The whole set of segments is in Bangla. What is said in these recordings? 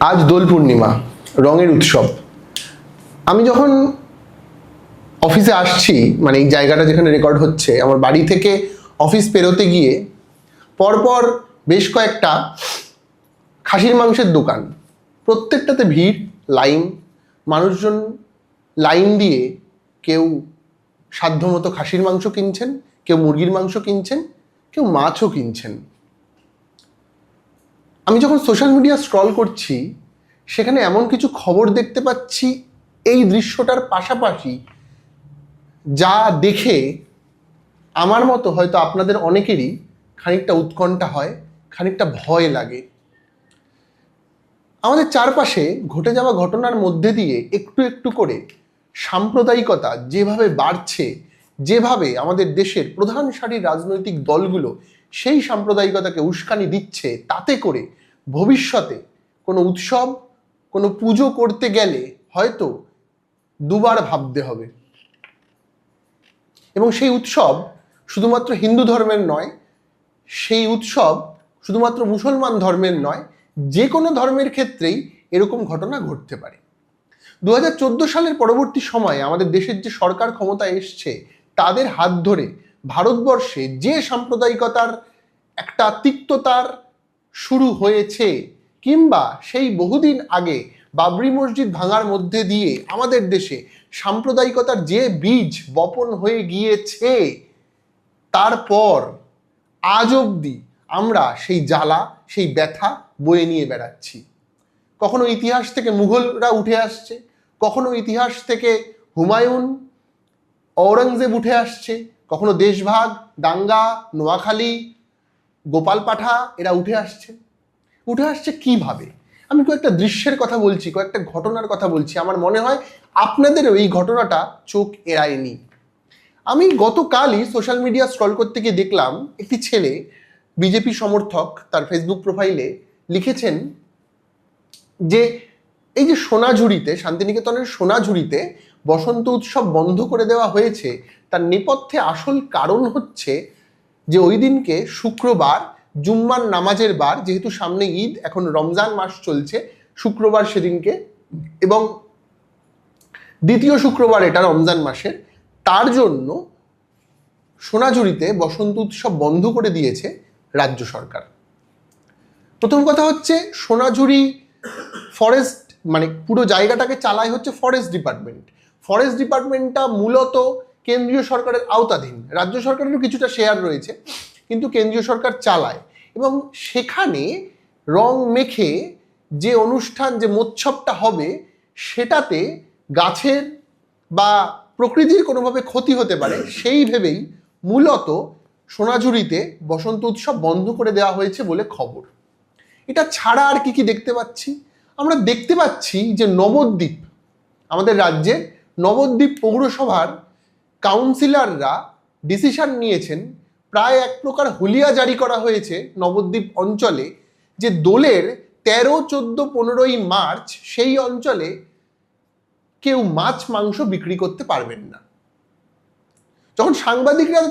আজ দোল পূর্ণিমা, রঙের উৎসব। আমি যখন অফিসে আসছি মানে এই জায়গাটা যেখানে রেকর্ড হচ্ছে, আমার বাড়ি থেকে অফিস পেরোতে গিয়ে পরপর বেশ কয়েকটা খাসির মাংসের দোকান, প্রত্যেকটাতে ভিড়, লাইন, মানুষজন লাইন দিয়ে কেউ সাধ্যমতো খাসির মাংস কিনছেন, কেউ মুরগির মাংস কিনছেন, কেউ মাছও কিনছেন। আমি যখন সোশ্যাল মিডিয়া স্ক্রল করছি, সেখানে এমন কিছু খবর দেখতে পাচ্ছি, এই দৃশ্যটার পাশাপাশি যা দেখে আমার মতো হয়তো আপনাদের অনেকেরই খানিকটা উৎকণ্ঠা হয়, খানিকটা ভয় লাগে। আমাদের চারপাশে ঘটে যাওয়া ঘটনার মধ্যে দিয়ে একটু একটু করে সাম্প্রদায়িকতা যেভাবে বাড়ছে, যেভাবে আমাদের দেশের প্রধান সারির রাজনৈতিক দলগুলো সেই সাম্প্রদায়িকতাকে উস্কানি দিচ্ছে, তাতে করে ভবিষ্যতে কোনো উৎসব, কোনো পুজো করতে গেলে হয়তো দুবার ভাবতে হবে। এবং সেই উৎসব শুধুমাত্র হিন্দু ধর্মের নয়, সেই উৎসব শুধুমাত্র মুসলমান ধর্মের নয় যে কোনো ধর্মের ক্ষেত্রেই এরকম ঘটনা ঘটতে পারে। দু হাজার চোদ্দ সালের পরবর্তী সময়ে আমাদের দেশের যে সরকার ক্ষমতায় এসছে, তাদের হাত ধরে ভারতবর্ষে যে সাম্প্রদায়িকতার একটা তিক্ততার শুরু হয়েছে কিংবা সেই বহুদিন আগে বাবরি মসজিদ ভাঙার মধ্যে দিয়ে আমাদের দেশে সাম্প্রদায়িকতার যে বীজ বপন হয়ে গিয়েছে তারপর আজ অবধি আমরা সেই জ্বালা, সেই ব্যথা বয়ে নিয়ে বেড়াচ্ছি। কখনো ইতিহাস থেকে মুঘলরা উঠে আসছে, কখনো ইতিহাস থেকে হুমায়ুন ঔরঙ্গজেব উঠে আসছে, কখনো দেশভাগ, দাঙ্গা, নোয়াখালী গোপাল পাঠা, এরা উঠে আসছে। উঠে আসছে কীভাবে? আমি কয়েকটা দৃশ্যের কথা বলছি, কয়েকটা ঘটনার কথা বলছি। আমার মনে হয় আপনাদেরও এই ঘটনাটা চোখ এড়ায়নি। আমি গতকালই সোশ্যাল মিডিয়া স্ক্রল করতে গিয়ে দেখলাম, একটি ছেলে বিজেপি সমর্থক তার ফেসবুক প্রোফাইলে লিখেছেন যে, এই যে সোনাঝুরিতে, শান্তিনিকেতনের সোনাঝুরিতে বসন্ত উৎসব বন্ধ করে দেওয়া হয়েছে, তার নেপথ্যে আসল কারণ হচ্ছে যে ওই দিনকে শুক্রবার, জুম্মার নামাজের বার, যেহেতু সামনে ঈদ, এখন রমজান মাস চলছে, শুক্রবার সেদিনকে এবং দ্বিতীয় শুক্রবার এটা রমজান মাসের, তার জন্য সোনাঝুরিতে বসন্ত উৎসব বন্ধ করে দিয়েছে রাজ্য সরকার। প্রথম কথা হচ্ছে সোনাঝুরি ফরেস্ট মানে পুরো জায়গাটাকে চালায় হচ্ছে ফরেস্ট ডিপার্টমেন্ট ফরেস্ট ডিপার্টমেন্টটা মূলত কেন্দ্রীয় সরকারের আওতাধীন। রাজ্য সরকারেরও কিছুটা শেয়ার রয়েছে, কিন্তু কেন্দ্রীয় সরকার চালায়। এবং সেখানে রং মেখে যে অনুষ্ঠান, যে মোৎসবটা হবে, সেটাতে গাছের বা প্রকৃতির কোনোভাবে ক্ষতি হতে পারে, সেই ভেবেই মূলত সোনাঝুরিতে বসন্ত উৎসব বন্ধ করে দেওয়া হয়েছে বলে খবর। এটা ছাড়া আর কি কি দেখতে পাচ্ছি? আমরা দেখতে পাচ্ছি যে নবদ্বীপ, আমাদের রাজ্যে নবদ্বীপ পৌরসভার কাউন্সিলররা ডিসিশন নিয়েছেন, প্রায় এক প্রকার হুলিয়া জারি করা হয়েছে নবদ্বীপ অঞ্চলে যে দোলের তেরো, চোদ্দ, পনেরোই মার্চ সেই অঞ্চলে কেউ মাছ, মাংস বিক্রি করতে পারবেন না। যখন সাংবাদিকরা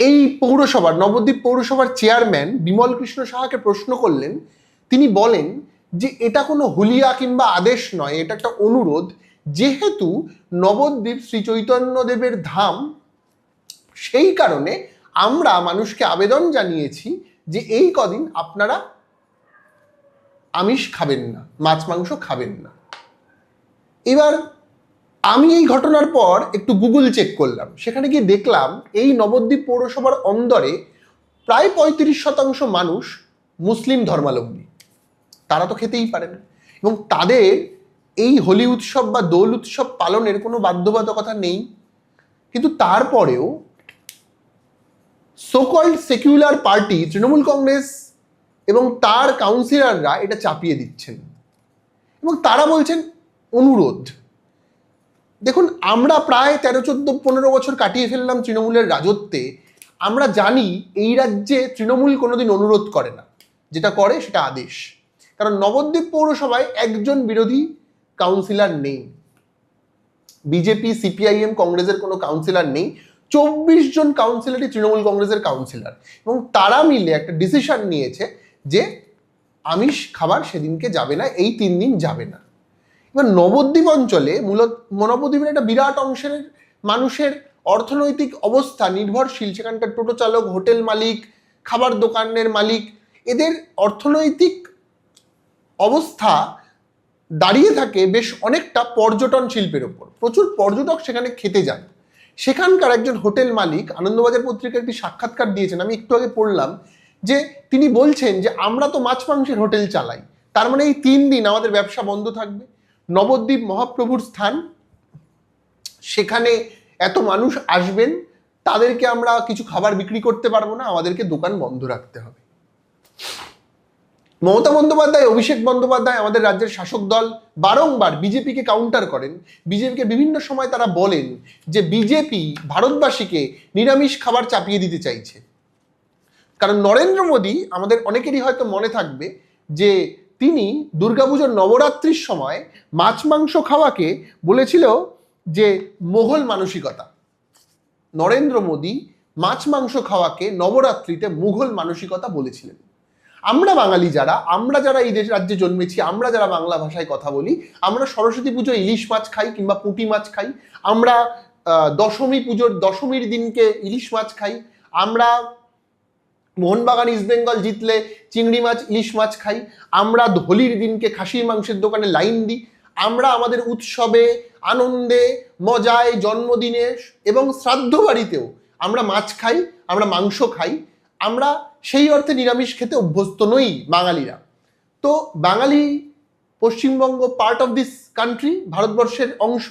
এই পৌরসভার, নবদ্বীপ পৌরসভার চেয়ারম্যান বিমল কৃষ্ণ সাহাকে প্রশ্ন করলেন, তিনি বলেন যে এটা কোনো হুলিয়া কিংবা আদেশ নয়, এটা একটা অনুরোধ যেহেতু নবদ্বীপ শ্রী চৈতন্যদেবের ধাম, সেই কারণে আমরা মানুষকে আবেদন জানিয়েছি যে এই কদিন আপনারা আমিষ খাবেন না, মাছ মাংস খাবেন না। এবার আমি এই ঘটনার পর একটু গুগল চেক করলাম, সেখানে গিয়ে দেখলাম এই নবদ্বীপ পৌরসভার অন্দরে প্রায় পঁয়ত্রিশ শতাংশ মানুষ মুসলিম ধর্মাবলম্বী। তারা তো খেতেই পারেন এবং তাদের এই হোলি উৎসব বা দোল উৎসব পালনের কোনো বাধ্যবাধকতা নেই। কিন্তু তারপরেও so called secular party Trinamool Congress এবং তার কাউন্সিলররা এটা চাপিয়ে দিচ্ছেন। এবং তারা বলছেন, অনুরোধ। দেখুন, আমরা প্রায় তেরো, চোদ্দ, পনেরো বছর কাটিয়ে ফেললাম তৃণমূলের রাজত্বে। আমরা জানি এই রাজ্যে তৃণমূল কোনোদিন অনুরোধ করে না। যেটা করে সেটা আদেশ। কারণ নবদ্বীপ পৌরসভায় একজন বিরোধী কাউন্সিলর নেই। বিজেপি সিপিআইএম কংগ্রেসের কোনো কাউন্সিলর নেই। চব্বিশ জন কাউন্সিলরই তৃণমূল কংগ্রেসের কাউন্সিলর এবং তারা মিলে একটা ডিসিশন নিয়েছে যে আমিষ খাবার সেদিনকে যাবে না, এই তিন দিন যাবে না। এবার নবদ্বীপ অঞ্চলে মূলত নবদ্বীপের একটা বিরাট অংশের মানুষের অর্থনৈতিক অবস্থা নির্ভরশীল। সেখানকার টোটো চালক, হোটেল মালিক, খাবার দোকানের মালিক, এদের অর্থনৈতিক অবস্থা দাঁড়িয়ে থাকে বেশ অনেকটা পর্যটন শিল্পের ওপর। প্রচুর পর্যটক সেখানে খেতে যান। সেখানকার একজন হোটেল মালিক আনন্দবাজার পত্রিকার একটি সাক্ষাৎকার দিয়েছেন, আমি একটু আগে পড়লাম, যে তিনি বলছেন যে, আমরা তো মাছ মাংসের হোটেল চালাই। তার মানে এই তিন দিন আমাদের ব্যবসা বন্ধ থাকবে। নবদ্বীপ মহাপ্রভুর স্থান, সেখানে এত মানুষ আসবেন, তাদেরকে আমরা কিছু খাবার বিক্রি করতে পারব না, আমাদেরকে দোকান বন্ধ রাখতে হবে। মমতা বন্দ্যোপাধ্যায়, অভিষেক বন্দ্যোপাধ্যায় আমাদের রাজ্যের শাসক দল বারংবার বিজেপিকে কাউন্টার করেন। বিজেপিকে বিভিন্ন সময় তারা বলেন যে বিজেপি ভারতবাসীকে নিরামিষ খাবার চাপিয়ে দিতে চাইছে। কারণ নরেন্দ্র মোদী আমাদের অনেকেরই হয়তো মনে থাকবে যে তিনি দুর্গাপুজোর নবরাত্রির সময় মাছ মাংস খাওয়াকে বলেছিল যে মোঘল মানসিকতা। নরেন্দ্র মোদী মাছ মাংস খাওয়াকে নবরাত্রিতে মুঘল মানসিকতা বলেছিলেন। আমরা বাঙালি যারা, আমরা যারা এই দেশ রাজ্যে জন্মেছি, আমরা যারা বাংলা ভাষায় কথা বলি, আমরা সরস্বতী পুজো ইলিশ মাছ খাই কিংবা পুঁটি মাছ খাই, আমরা দশমী পুজোর দশমীর দিনকে ইলিশ মাছ খাই, আমরা মোহনবাগান, ইস্ট বেঙ্গল জিতলে চিংড়ি মাছ, ইলিশ মাছ খাই, আমরা হোলির দিনকে খাসির মাংসের দোকানে লাইন দিই, আমরা আমাদের উৎসবে আনন্দে, মজায় জন্মদিনে এবং শ্রাদ্ধ বাড়িতেও আমরা মাছ খাই, আমরা মাংস খাই আমরা সেই অর্থে নিরামিষ খেতে অভ্যস্ত নই বাঙালিরা। তো Bangali Paschimbanga part of this country ভারতবর্ষের অংশ,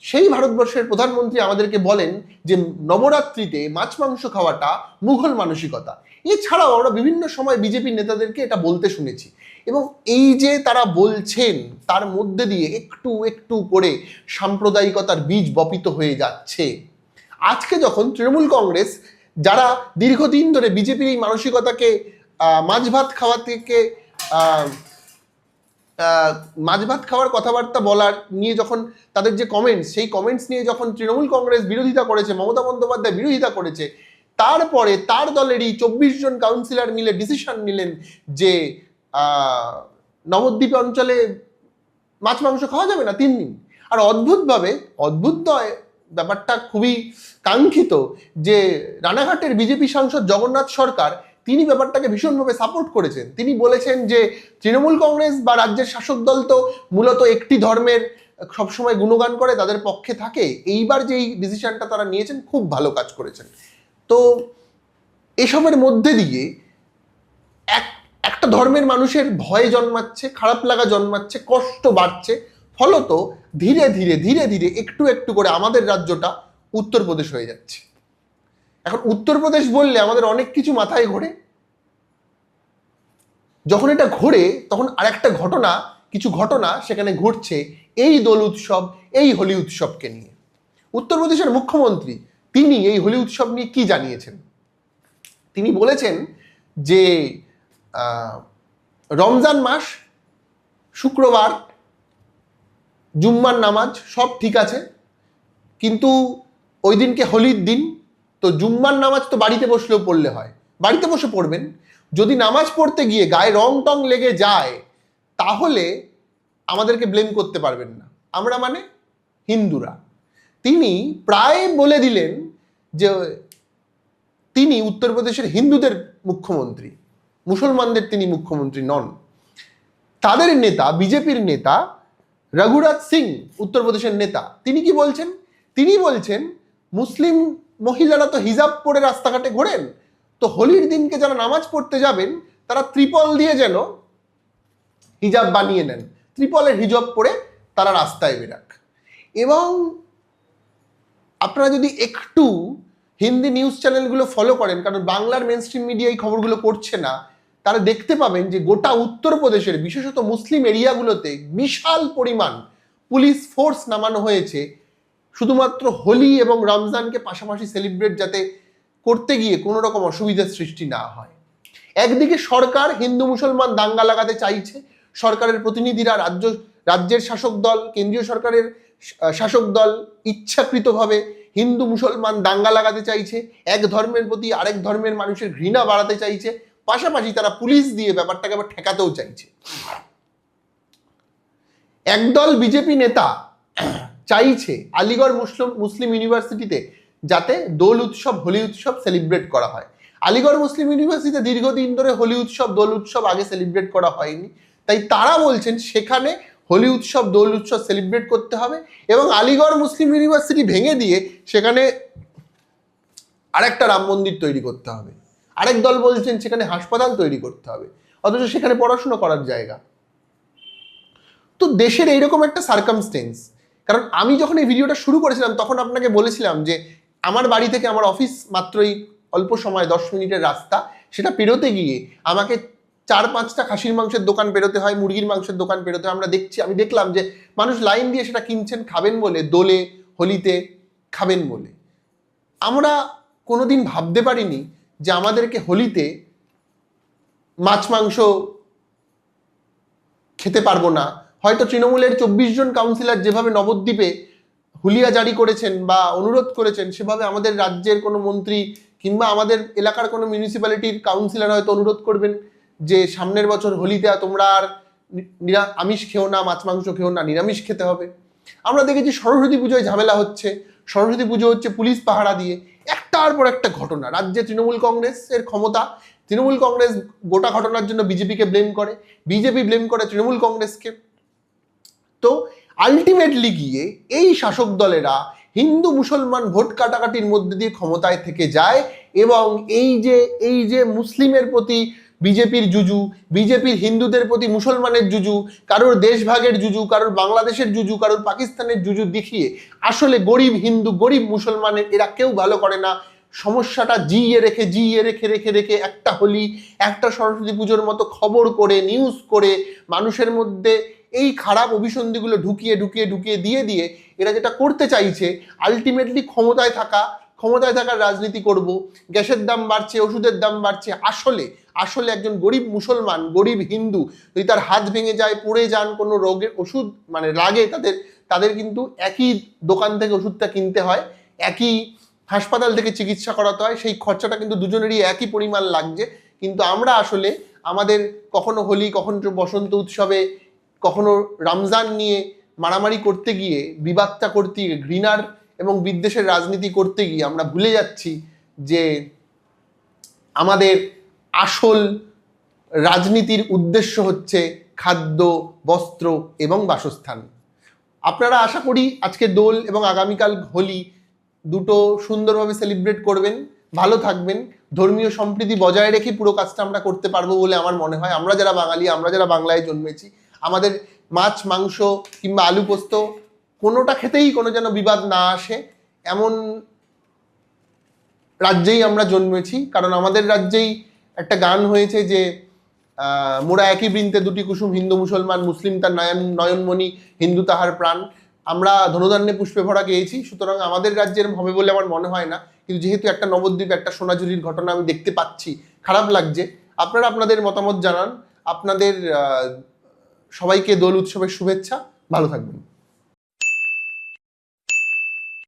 সেই ভারতবর্ষের প্রধানমন্ত্রী আমাদেরকে বলেন যে নবরাত্রিতে মাছ মাংস খাওয়াটা মুঘল মানসিকতা। এছাড়াও আমরা বিভিন্ন সময় বিজেপি নেতাদেরকে এটা বলতে শুনেছি। এবং এই যে তারা বলছেন, তার মধ্যে দিয়ে একটু একটু করে সাম্প্রদায়িকতার বীজ বপিত হয়ে যাচ্ছে। আজকে যখন তৃণমূল কংগ্রেস যারা দীর্ঘদিন ধরে বিজেপির এই মানসিকতাকে মাছ ভাত খাওয়া থেকে মাছ ভাত খাওয়ার কথাবার্তা বলার নিয়ে যখন তাদের যে কমেন্টস সেই কমেন্টস নিয়ে যখন তৃণমূল কংগ্রেস বিরোধিতা করেছে, মমতা বন্দ্যোপাধ্যায় বিরোধিতা করেছে, তারপরে তার দলেরই চব্বিশ জন কাউন্সিলর মিলে ডিসিশন নিলেন যে নবদ্বীপ অঞ্চলে মাছ, মাংস খাওয়া যাবে না তিন দিন। আর অদ্ভুতভাবে, অদ্ভুত নয় ব্যাপারটা খুবই কাঙ্ক্ষিত যে রানাঘাটের বিজেপি সাংসদ জগন্নাথ সরকার, তিনি ব্যাপারটাকে ভীষণভাবে সাপোর্ট করেছেন। তিনি বলেছেন যে তৃণমূল কংগ্রেস বা রাজ্যের শাসক দল তো মূলত একটি ধর্মের, সবসময় গুণগান করে, তাদের পক্ষে থাকে। এইবার যে এই ডিসিশনটা তারা নিয়েছেন, খুব ভালো কাজ করেছেন। তো এসবের মধ্যে দিয়ে এক, একটা ধর্মের মানুষের ভয় জন্মাচ্ছে, খারাপ লাগা জন্মাচ্ছে, কষ্ট বাড়ছে। ফলত ধীরে ধীরে ধীরে ধীরে একটু একটু করে আমাদের রাজ্যটা উত্তরপ্রদেশ হয়ে যাচ্ছে। এখন উত্তরপ্রদেশ বললে আমাদের অনেক কিছু মাথায় ঘোরে। যখন এটা ঘোরে, তখন আরেকটা ঘটনা, কিছু ঘটনা সেখানে ঘটছে এই দোল উৎসব, এই হোলি উৎসবকে নিয়ে। উত্তরপ্রদেশের মুখ্যমন্ত্রী, তিনি এই হোলি উৎসব নিয়ে কি জানিয়েছেন? তিনি বলেছেন যে রমজান মাস শুক্রবার জুম্মার নামাজ সব ঠিক আছে, কিন্তু ওই দিনকে হোলির দিন, তো জুম্মার নামাজ তো বাড়িতে বসলেও পড়লে হয়। বাড়িতে বসে পড়বেন। যদি নামাজ পড়তে গিয়ে গায়ে রং টং লেগে যায়, তাহলে আমাদেরকে ব্লেম করতে পারবেন না। আমরা মানে হিন্দুরা। তিনি প্রায় বলে দিলেন যে, তিনি উত্তরপ্রদেশের হিন্দুদের মুখ্যমন্ত্রী। মুসলমানদের তিনি মুখ্যমন্ত্রী নন। তাদের নেতা, বিজেপির নেতা রঘুরাজ সিং উত্তরপ্রদেশের নেতা, তিনি কি বলছেন? তিনি বলছেন, মুসলিম মহিলারা তো হিজাব পরে রাস্তাঘাটে ঘোরেন, তো হোলির দিনকে যারা নামাজ পড়তে যাবেন, তারা ত্রিপল দিয়ে যেন হিজাব বানিয়ে নেন। ত্রিপলের হিজাব পরে তারা রাস্তায় বেরাক। এবং আপনারা যদি একটু হিন্দি নিউজ চ্যানেলগুলো ফলো করেন, কারণ বাংলার মেন স্ট্রিম মিডিয়া এই খবরগুলো করছে না তারা দেখতে পাবেন যে গোটা উত্তরপ্রদেশের, বিশেষত মুসলিম এরিয়াগুলোতে বিশাল পরিমাণ পুলিশ ফোর্স নামানো হয়েছে। শুধুমাত্র হোলি এবং রমজানকে পাশাপাশি সেলিব্রেট যাতে করতে গিয়ে কোনো রকম অসুবিধার সৃষ্টি না হয়। একদিকে সরকার হিন্দু মুসলমান দাঙ্গা লাগাতে চাইছে। সরকারের প্রতিনিধিরা রাজ্য, রাজ্যের শাসক দল, কেন্দ্রীয় সরকারের শাসক দল ইচ্ছাকৃতভাবে হিন্দু মুসলমান দাঙ্গা লাগাতে চাইছে। এক ধর্মের প্রতি আরেক ধর্মের মানুষের ঘৃণা বাড়াতে চাইছে। পাশাপাশি তারা পুলিশ দিয়ে ব্যাপারটাকে আবার ঠেকাতেও চাইছে। একদল বিজেপি নেতা চাইছে আলিগড় মুসলিম মুসলিম ইউনিভার্সিটিতে যাতে দোল উৎসব, হোলি উৎসব সেলিব্রেট করা হয়। আলিগড় মুসলিম ইউনিভার্সিটিতে দীর্ঘদিন ধরে হোলি উৎসব, দোল উৎসব আগে সেলিব্রেট করা হয়নি। তাই তারা বলছেন সেখানে হোলি উৎসব, দোল উৎসব সেলিব্রেট করতে হবে এবং আলিগড় মুসলিম ইউনিভার্সিটি ভেঙে দিয়ে সেখানে আরেকটা রাম মন্দির তৈরি করতে হবে। আরেক দল বলছেন সেখানে হাসপাতাল তৈরি করতে হবে, অথচ সেখানে পড়াশোনা করার জায়গা। তো দেশের এইরকম একটা সার্কামস্টেন্স কারণ আমি যখন এই ভিডিওটা শুরু করেছিলাম, তখন আপনাকে বলেছিলাম যে আমার বাড়ি থেকে আমার অফিস মাত্রই অল্প সময়, দশ মিনিটের রাস্তা, সেটা পেরোতে গিয়ে আমাকে চার পাঁচটা খাসির মাংসের দোকান পেরোতে হয়, মুরগির মাংসের দোকান পেরোতে হয়। আমরা দেখছি, আমি দেখলাম যে মানুষ লাইন দিয়ে সেটা কিনছেন, খাবেন বলে, দোলে, হোলিতে খাবেন বলে। আমরা কোনোদিন ভাবতে পারিনি যে আমাদেরকে হোলিতে মাছ, মাংস খেতে পারব না। হয়তো তৃণমূলের চব্বিশ জন কাউন্সিলর যেভাবে নবদ্বীপে হুলিয়া জারি করেছেন বা অনুরোধ করেছেন, সেভাবে আমাদের রাজ্যের কোনো মন্ত্রী কিংবা আমাদের এলাকার কোনো মিউনিসিপ্যালিটির কাউন্সিলর হয়তো অনুরোধ করবেন যে সামনের বছর হোলিতে তোমরা আর আমিষ খেও না, মাছ, মাংস খেও না, নিরামিষ খেতে হবে। আমরা দেখেছি সরস্বতী পুজোয় ঝামেলা হচ্ছে। সরস্বতী পুজো হচ্ছে পুলিশ পাহারা দিয়ে। একটার পর একটা ঘটনা। রাজ্যে তৃণমূল কংগ্রেসের ক্ষমতা, তৃণমূল কংগ্রেস গোটা ঘটনার জন্য বিজেপিকে ব্লেম করে, বিজেপি ব্লেম করে তৃণমূল কংগ্রেসকে। তো আলটিমেটলি গিয়ে এই শাসক দলেরা হিন্দু মুসলমান ভোট কাটাকাটির মধ্যে দিয়ে ক্ষমতায় থেকে যায় এবং এই যে এই যে মুসলিমের প্রতি বিজেপির জুজু, বিজেপির হিন্দুদের প্রতি মুসলমানের জুজু, কারোর দেশভাগের জুজু, কারোর বাংলাদেশের জুজু, কারোর পাকিস্তানের জুজু দেখিয়ে আসলে গরিব হিন্দু, গরিব মুসলমানের, এরা কেউ ভালো করে না। সমস্যাটা জিইয়ে রেখে জিইয়ে রেখে রেখে রেখে একটা হোলি, একটা সরস্বতী পুজোর মতো খবর করে নিউজ করে মানুষের মধ্যে এই খারাপ অভিসন্ধিগুলো ঢুকিয়ে ঢুকিয়ে ঢুকিয়ে দিয়ে দিয়ে এরা যেটা করতে চাইছে আলটিমেটলি ক্ষমতায় থাকা, ক্ষমতায় থাকার রাজনীতি করব, গ্যাসের দাম বাড়ছে, ওষুধের দাম বাড়ছে, আসলে আসলে একজন গরিব মুসলমান, গরিব হিন্দু, যদি তার হাত ভেঙে যায়, পড়ে যান, কোনো রোগের ওষুধ মানে লাগে, তাদের তাদের কিন্তু একই দোকান থেকে ওষুধটা কিনতে হয়, একই হাসপাতাল থেকে চিকিৎসা করাতে হয়, সেই খরচাটা কিন্তু দুজনেরই একই পরিমাণ লাগছে। কিন্তু আমরা আসলে আমাদের কখনো হোলি, কখনো বসন্ত উৎসবে, কখনো রমজান নিয়ে মারামারি করতে গিয়ে, বিবাদটা করতে গিয়ে, ঘৃণার এবং বিদ্বেষের রাজনীতি করতে গিয়ে আমরা ভুলে যাচ্ছি যে আমাদের আসল রাজনীতির উদ্দেশ্য হচ্ছে খাদ্য, বস্ত্র এবং বাসস্থান। আপনারা আশা করি আজকে দোল এবং আগামীকাল হোলি দুটো সুন্দরভাবে সেলিব্রেট করবেন, ভালো থাকবেন। ধর্মীয় সম্প্রীতি বজায় রেখে পুরো কাজটা আমরা করতে পারব বলে আমার মনে হয়। আমরা যারা বাঙালি, আমরা যারা বাংলায় জন্মেছি, আমাদের মাছ, মাংস কিংবা আলু পোস্ত কোনোটা খেতেই কোনো যেন বিবাদ না আসে। এমন রাজ্যেই আমরা জন্মেছি, কারণ আমাদের রাজ্যেই একটা গান হয়েছে যে মোরা একই বৃন্তে দুটি কুসুম, হিন্দু, মুসলমান, মুসলিম, তার নয়ন, নয়নমণি, হিন্দু তাহার প্রাণ। আমরা ধনুধান্যে পুষ্পে ভরা গেয়েছি, সুতরাং আমাদের রাজ্যের হবে বলে আমার মনে হয় না। কিন্তু যেহেতু একটা নবদ্বীপ, একটা সোনাঝুরির ঘটনা আমি দেখতে পাচ্ছি, খারাপ লাগছে। আপনারা আপনাদের মতামত জানান। আপনাদের সবাইকে দোল উৎসবের শুভেচ্ছা। ভালো থাকবেন।